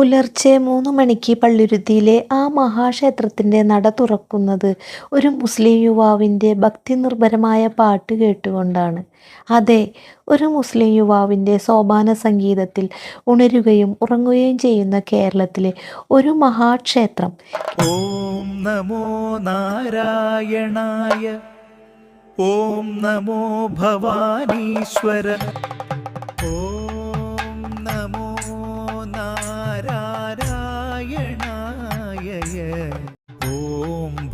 പുലർച്ചെ മൂന്ന് മണിക്ക് പള്ളിരുത്തിയിലെ ആ മഹാക്ഷേത്രത്തിന്റെ നട തുറക്കുന്നത് ഒരു മുസ്ലിം യുവാവിന്റെ ഭക്തി നിർഭരമായ പാട്ട് കേട്ടുകൊണ്ടാണ്. അതെ, ഒരു മുസ്ലിം യുവാവിന്റെ സോപാന സംഗീതത്തിൽ ഉണരുകയും ഉറങ്ങുകയും ചെയ്യുന്ന കേരളത്തിലെ ഒരു മഹാക്ഷേത്രം. ഓം നമോ നാരായണായ ഓം നമോ ഭവാനീശ്വര ഓം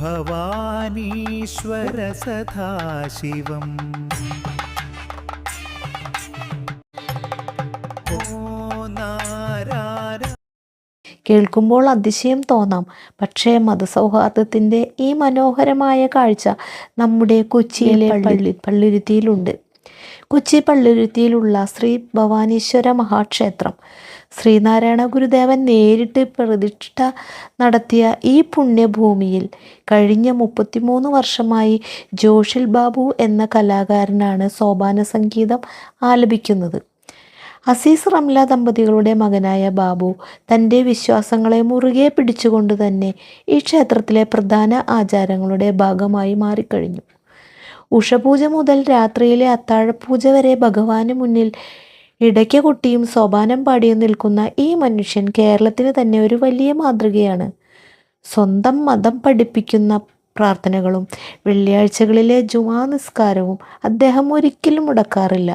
ഭവാനീശ്വര സദാശിവം കേൾക്കുമ്പോൾ അതിശയം തോന്നാം. പക്ഷേ മതസൗഹാർദ്ദത്തിന്റെ ഈ മനോഹരമായ കാഴ്ച നമ്മുടെ കൊച്ചിയിലെ പള്ളി പള്ളുരുത്തിയിലുണ്ട്. കൊച്ചി പള്ളുരുത്തിയിലുള്ള ശ്രീ ഭവാനീശ്വര മഹാക്ഷേത്രം. ശ്രീനാരായണ ഗുരുദേവൻ നേരിട്ട് പ്രതിഷ്ഠ നടത്തിയ ഈ പുണ്യഭൂമിയിൽ കഴിഞ്ഞ മുപ്പത്തിമൂന്ന് വർഷമായി ജോഷിൽ ബാബു എന്ന കലാകാരനാണ് സോപാന സംഗീതം ആലപിക്കുന്നത്. അസീസ് റംല ദമ്പതികളുടെ മകനായ ബാബു തന്റെ വിശ്വാസങ്ങളെ മുറുകെ പിടിച്ചുകൊണ്ട് തന്നെ ഈ ക്ഷേത്രത്തിലെ പ്രധാന ആചാരങ്ങളുടെ ഭാഗമായി മാറിക്കഴിഞ്ഞു. ഉഷഃപൂജ മുതൽ രാത്രിയിലെ അത്താഴപൂജ വരെ ഭഗവാന് മുന്നിൽ ഇടയ്ക്ക കുട്ടിയും സോപാനം പാടിയും നിൽക്കുന്ന ഈ മനുഷ്യൻ കേരളത്തിന് തന്നെ ഒരു വലിയ മാതൃകയാണ്. സ്വന്തം മതം പഠിപ്പിക്കുന്ന പ്രാർത്ഥനകളും വെള്ളിയാഴ്ചകളിലെ ജുമാ നിസ്കാരവും അദ്ദേഹം ഒരിക്കലും മുടക്കാറില്ല.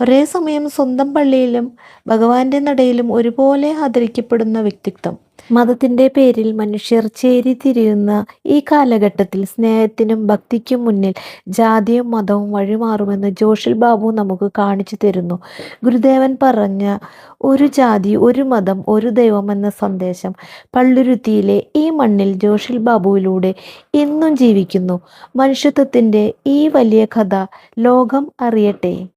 ഒരേ സമയം സ്വന്തം പള്ളിയിലും ഭഗവാന്റെ നടയിലും ഒരുപോലെ ആദരിക്കപ്പെടുന്ന വ്യക്തിത്വം. മതത്തിന്റെ പേരിൽ മനുഷ്യർ ചേരിതിരിയുന്ന ഈ കാലഘട്ടത്തിൽ സ്നേഹത്തിനും ഭക്തിക്കും മുന്നിൽ ജാതിയും മതവും വഴിമാറുമെന്ന് ജോഷിൽ ബാബു നമുക്ക് കാണിച്ചു തരുന്നു. ഗുരുദേവൻ പറഞ്ഞ ഒരു ജാതി ഒരു മതം ഒരു ദൈവം എന്ന സന്ദേശം പള്ളുരുത്തിയിലെ ഈ മണ്ണിൽ ജോഷിൽ ബാബുവിലൂടെ ഇന്നും ജീവിക്കുന്നു. മനുഷ്യത്വത്തിന്റെ ഈ വലിയ കഥ ലോകം അറിയട്ടെ.